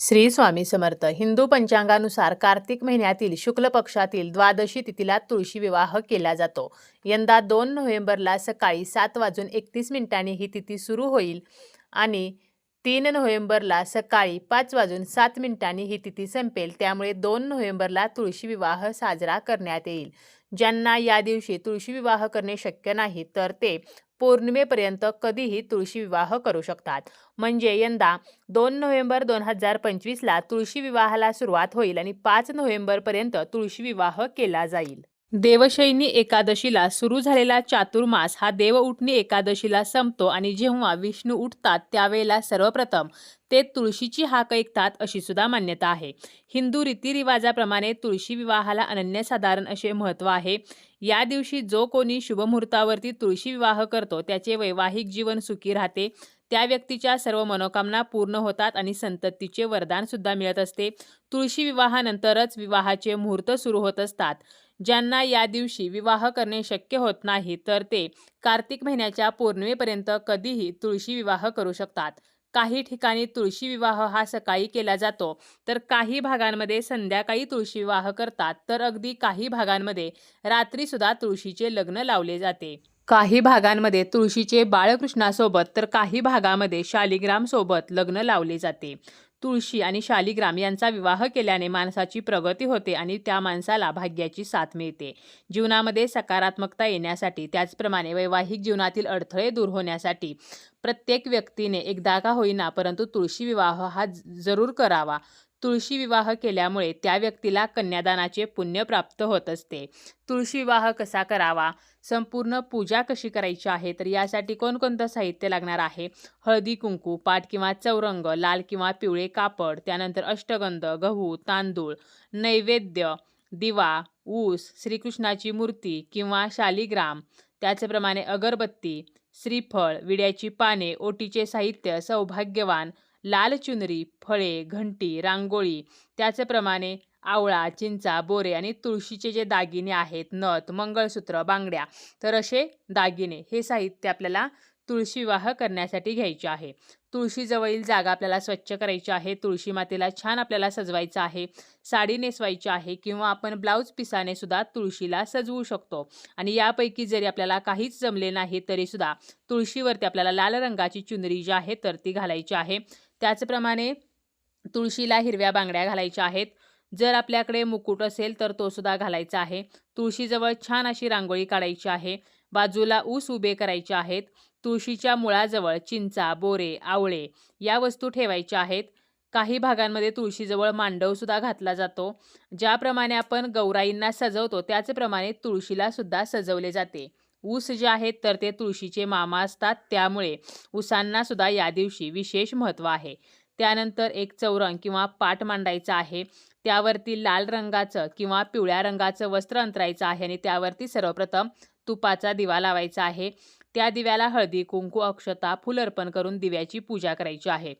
श्री स्वामी समर्थ. हिंदू पंचांगानुसार कार्तिक महिन्यातील शुक्ल पक्षातील द्वादशी तिथीला तुळशी विवाह केला जातो. यंदा दोन नोव्हेंबरला सकाळी सात वाजून एकतीस मिनिटांनी ही तिथी सुरू होईल आणि तीन नोव्हेंबरला सकाळी पाच वाजून सात मिनिटांनी ही तिथी संपेल. त्यामुळे दोन नोव्हेंबरला तुळशी विवाह साजरा करण्यात येईल. ज्यांना या दिवशी तुळशी विवाह करणे शक्य नाही तर ते पौर्णिमेपर्यंत कधीही तुळशी विवाह करू शकतात. म्हणजे यंदा दोन नोव्हेंबर दोन हजार पंचवीसला तुळशी विवाहाला सुरुवात होईल आणि पाच नोव्हेंबरपर्यंत तुळशी विवाह केला जाईल. देवशैनी एकादशीला सुरू झालेला चातुर्मास हा देवउठणी एकादशीला संपतो आणि जेव्हा विष्णू उठतात त्यावेळेला सर्वप्रथम ते तुळशीची हाक ऐकतात अशी सुद्धा मान्यता आहे. हिंदू रीतिरिवाजाप्रमाणे तुळशी विवाहाला अनन्यसाधारण असे महत्त्व आहे. या दिवशी जो कोणी शुभमुहूर्तावरती तुळशी विवाह करतो त्याचे वैवाहिक जीवन सुखी राहते. त्या व्यक्तीच्या सर्व मनोकामना पूर्ण होतात आणि संततीचे वरदानसुद्धा मिळत असते. तुळशी विवाहानंतरच विवाहाचे मुहूर्त सुरू होत असतात. ज्यांना या दिवशी विवाह करणे शक्य होत नाही तर ते कार्तिक महिन्याच्या पौर्णिमेपर्यंत कधीही तुळशी विवाह करू शकतात. काही ठिकाणी तुळशी विवाह हा सकाळी केला जातो तर काही भागांमध्ये संध्याकाळी तुळशी विवाह करतात तर अगदी काही भागांमध्ये रात्रीसुद्धा तुळशीचे लग्न लावले जाते. काही भागांमध्ये तुळशीचे बाळकृष्णासोबत तर काही भागामध्ये शालिग्रामसोबत लग्न लावले जाते. तुळशी आणि शालिग्राम यांचा विवाह केल्याने माणसाची प्रगती होते आणि त्या माणसाला भाग्याची साथ मिळते. जीवनामध्ये सकारात्मकता येण्यासाठी त्याचप्रमाणे वैवाहिक जीवनातील अडथळे दूर होण्यासाठी प्रत्येक व्यक्तीने एकदा का होईना परंतु तुळशी विवाह हा जरूर करावा. तुळशी विवाह केल्यामुळे त्या व्यक्तीला कन्यादानाचे पुण्य प्राप्त होत असते. तुळशी विवाह कसा करावा? संपूर्ण पूजा कशी करायची आहे? तर यासाठी कोणकोणतं साहित्य लागणार आहे? हळदी कुंकू पाट किंवा चौरंग लाल किंवा पिवळे कापड त्यानंतर अष्टगंध गहू तांदूळ नैवेद्य दिवा ऊस श्रीकृष्णाची मूर्ती किंवा शालिग्राम त्याचप्रमाणे अगरबत्ती श्रीफळ विड्याची पाने ओटीचे साहित्य सौभाग्यवान लाल चुनरी फळे घंटी रांगोळी त्याचप्रमाणे आवळा चिंचा बोरे आणि तुळशीचे जे दागिने आहेत नथ मंगळसूत्र बांगड्या तर असे दागिने हे साहित्य आपल्याला तुळशी विवाह करण्यासाठी घ्यायचे आहे. तुळशीजवळील जागा आपल्याला स्वच्छ करायची आहे. तुळशी मातेला छान आपल्याला सजवायचं आहे. साडी नेसवायची आहे किंवा आपण ब्लाऊज पिसाने सुद्धा तुळशीला सजवू शकतो. आणि यापैकी जरी आपल्याला काहीच जमले नाही तरीसुद्धा तुळशीवरती आपल्याला लाल रंगाची चुनरी जी आहे तर ती घालायची आहे. त्याचप्रमाणे तुळशीला हिरव्या बांगड्या घालायच्या आहेत. जर आपल्याकडे मुकुट असेल तर तो सुद्धा घालायचा आहे. तुळशीजवळ छान अशी रांगोळी काढायची आहे. बाजूला ऊस उभे करायचे आहेत. तुळशीच्या मुळाजवळ चिंचा बोरे आवळे या वस्तू ठेवायच्या आहेत. काही भागांमध्ये तुळशीजवळ मांडवसुद्धा घातला जातो. ज्याप्रमाणे आपण गौराईंना सजवतो त्याचप्रमाणे तुळशीला सुद्धा सजवले जाते. ऊस जे आहेत तर ते तुळशीचे मामा असतात. त्यामुळे ऊसांना सुद्धा या दिवशी विशेष महत्त्व आहे. त्यानंतर एक चौरंग किंवा पाट मांडायचा आहे. त्यावरती लाल रंगाचं किंवा पिवळ्या रंगाचं वस्त्र अंतरायचं आहे आणि त्यावरती सर्वप्रथम तुपाचा दिवा लावायचा आहे. त्या दिव्याला हळदी कुंकू अक्षता फुल अर्पण करून दिव्याची पूजा करायची आहे.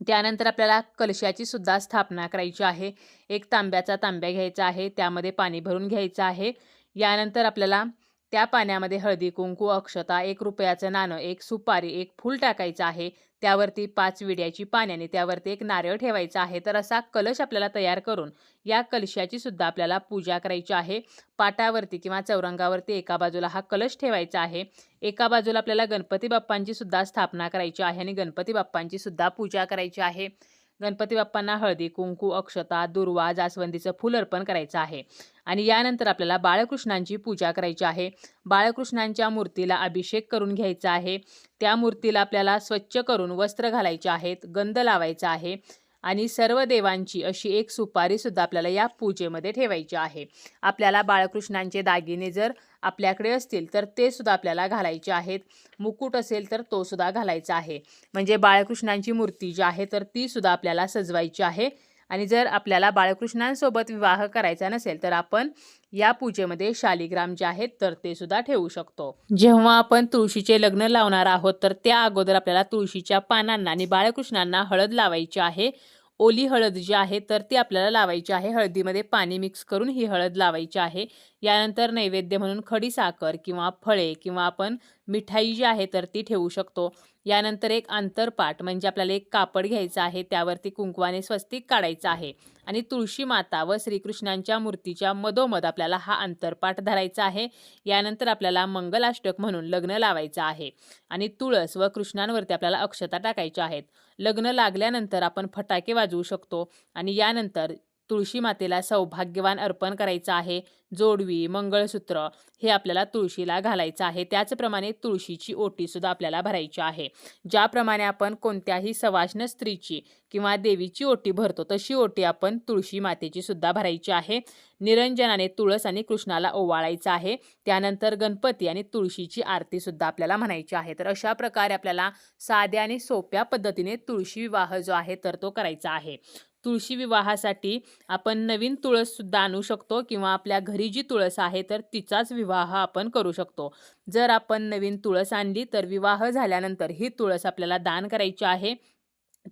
त्यानंतर आपल्याला कलशाची सुद्धा स्थापना करायची आहे. एक तांब्याचा तांब्या घ्यायचा आहे त्यामध्ये पाणी भरून घ्यायचं आहे. यानंतर आपल्याला त्या पाण्यामध्ये हळदी कुंकू अक्षता एक रुपयाचं नाणं एक सुपारी एक फूल टाकायचं आहे. त्यावरती पाच विड्याची पाण्याने त्यावरती एक नारळ ठेवायचा आहे. तर असा कलश आपल्याला तयार करून या कलशाची सुद्धा आपल्याला पूजा करायची आहे. पाटावरती किंवा चौरंगावरती एका बाजूला हा कलश ठेवायचा आहे. एका बाजूला आपल्याला गणपती बाप्पांची सुद्धा स्थापना करायची आहे आणि गणपती बाप्पांची सुद्धा पूजा करायची आहे. गणपती बाप्पांना हळदी कुंकू अक्षता दुर्वा जास्वंदीचं फुल अर्पण करायचं आहे. आणि यानंतर आपल्याला बाळकृष्णांची पूजा करायची आहे. बाळकृष्णांच्या मूर्तीला अभिषेक करून घ्यायचा आहे. त्या मूर्तीला आपल्याला स्वच्छ करून वस्त्र घालायचे आहेत गंध लावायचा आहे. आणि सर्व देवांची अशी एक सुपारीसुद्धा आपल्याला या पूजेमध्ये ठेवायची आहे. आपल्याला बाळकृष्णांचे दागिने जर आपल्याकडे असतील तर ते सुद्धा आपल्याला घालायचे आहेत. मुकुट असेल तर तो सुद्धा घालायचा आहे. म्हणजे बाळकृष्णांची मूर्ती जी आहे तर ती सुद्धा आपल्याला सजवायची आहे. आणि जर आपल्याला बाळकृष्णांसोबत विवाह करायचा नसेल तर आपण या पूजेमध्ये शालिग्राम जे आहेत तर ते सुद्धा ठेवू शकतो. जेव्हा आपण तुळशीचे लग्न लावणार आहोत तर त्या अगोदर आपल्याला तुळशीच्या पानांना आणि बाळकृष्णांना हळद लावायची आहे. ओली हळद जी आहे तर ती आपल्याला लावायची आहे. हळदीमध्ये पाणी मिक्स करून ही हळद लावायची आहे. यानंतर नैवेद्य म्हणून खडी साखर किंवा फळे किंवा आपण मिठाई जी आहे तर ती ठेवू शकतो. यानंतर एक आंतरपाट म्हणजे आपल्याला एक कापड घ्यायचं आहे त्यावरती कुंकवाने स्वस्तिक काढायचं आहे. आणि तुळशी माता व श्रीकृष्णांच्या मूर्तीच्या मधोमध आपल्याला हा आंतरपाठ धरायचा आहे. यानंतर आपल्याला मंगलाष्टक म्हणून लग्न लावायचं आहे. आणि तुळस व कृष्णांवरती आपल्याला अक्षता टाकायच्या आहेत. लग्न लागल्यानंतर आपण फटाके वाजवू शकतो. आणि यानंतर तुळशी मातेला सौभाग्यवान अर्पण करायचं आहे. जोडवी मंगळसूत्र हे आपल्याला तुळशीला घालायचं आहे. त्याचप्रमाणे तुळशीची ओटीसुद्धा आपल्याला भरायची आहे. ज्याप्रमाणे आपण कोणत्याही सवाष्ण स्त्रीची किंवा देवीची ओटी भरतो तशी ओटी आपण तुळशी मातेची सुद्धा भरायची आहे. निरंजनाने तुळस आणि कृष्णाला ओवाळायचं आहे. त्यानंतर गणपती आणि तुळशीची आरती सुद्धा आपल्याला म्हणायची आहे. तर अशा प्रकारे आपल्याला साध्या आणि सोप्या पद्धतीने तुळशी विवाह जो आहे तर तो करायचा आहे. तुळशी विवाहासाठी आपण नवीन तुळससुद्धा आणू शकतो किंवा आपल्या घरी जी तुळस आहे तर तिचाच विवाह आपण करू शकतो. जर आपण नवीन तुळस आणली तर विवाह झाल्यानंतर ही तुळस आपल्याला दान करायची आहे.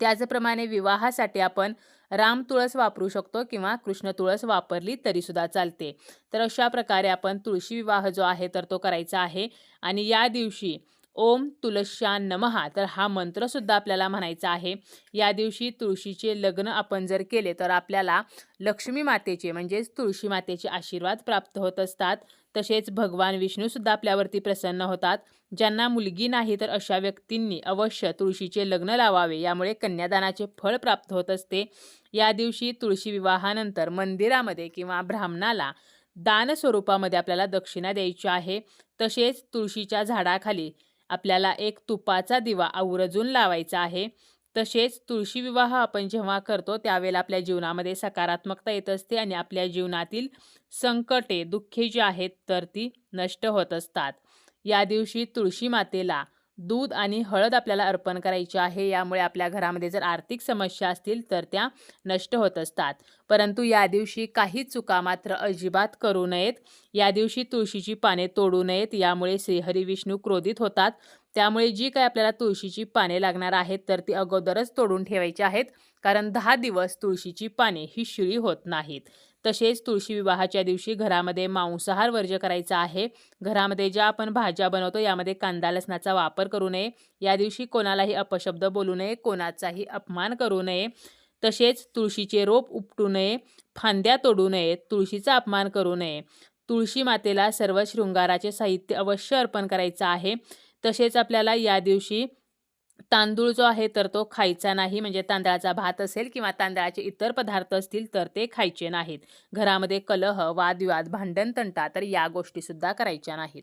त्याचप्रमाणे विवाहासाठी आपण राम तुळस वापरू शकतो किंवा कृष्ण तुळस वापरली तरीसुद्धा चालते. तर अशा प्रकारे आपण तुळशी विवाह जो आहे तर तो करायचा आहे. आणि या दिवशी ओम तुलश्या नमहा तर हा मंत्रसुद्धा आपल्याला म्हणायचा आहे. या दिवशी तुळशीचे लग्न आपण जर केले तर आपल्याला लक्ष्मी मातेचे म्हणजेच तुळशी मातेचे आशीर्वाद प्राप्त होत असतात. तसेच भगवान विष्णूसुद्धा आपल्यावरती प्रसन्न होतात. ज्यांना मुलगी नाही तर अशा व्यक्तींनी अवश्य तुळशीचे लग्न लावावे. यामुळे कन्यादानाचे फळ प्राप्त होत असते. या दिवशी तुळशी विवाहानंतर मंदिरामध्ये किंवा ब्राह्मणाला दान स्वरूपामध्ये आपल्याला दक्षिणा द्यायची आहे. तसेच तुळशीच्या झाडाखाली आपल्याला एक तुपाचा दिवा आवर्जून लावायचा आहे. तसेच तुळशी विवाह आपण जेव्हा करतो त्यावेळेला आपल्या जीवनामध्ये सकारात्मकता येत असते आणि आपल्या जीवनातील संकटे दुःखे जी आहेत तर ती नष्ट होत असतात. या दिवशी तुळशी मातेला दूध आणि हळद आपल्याला अर्पण करायची आहे. यामुळे आपल्या घरामध्ये जर आर्थिक समस्या असतील तर त्या नष्ट होत असतात. परंतु या दिवशी काही चुका मात्र अजिबात करू नयेत. या दिवशी तुळशीची पाने तोडू नयेत. यामुळे श्रीहरी विष्णू क्रोधित होतात. त्यामुळे जी काय आपल्याला तुळशीची पाने लागणार आहेत तर ती अगोदरच तोडून ठेवायची आहेत. कारण दहा दिवस तुळशीची पाने ही शिळी होत नाहीत. तसेच तुळशी विवाहाच्या दिवशी घरामध्ये मांसाहार वर्ज्य करायचा आहे. घरामध्ये ज्या आपण भाज्या बनवतो यामध्ये कांदा लसणाचा वापर करू नये. या दिवशी कोणालाही अपशब्द बोलू नये कोणाचाही अपमान करू नये. तसेच तुळशीचे रोप उपटू नये फांद्या तोडू नये तुळशीचा अपमान करू नये. तुळशी मातेला सर्व शृंगाराचे साहित्य अवश्य अर्पण करायचं आहे. तसेच आपल्याला या दिवशी तांदूळ जो आहे तर तो खायचा नाही. म्हणजे तांदळाचा भात असेल किंवा तांदळाचे इतर पदार्थ असतील तर ते खायचे नाहीत. घरामध्ये कलह वादविवाद भांडण तंटा तर या गोष्टीसुद्धा करायच्या नाहीत.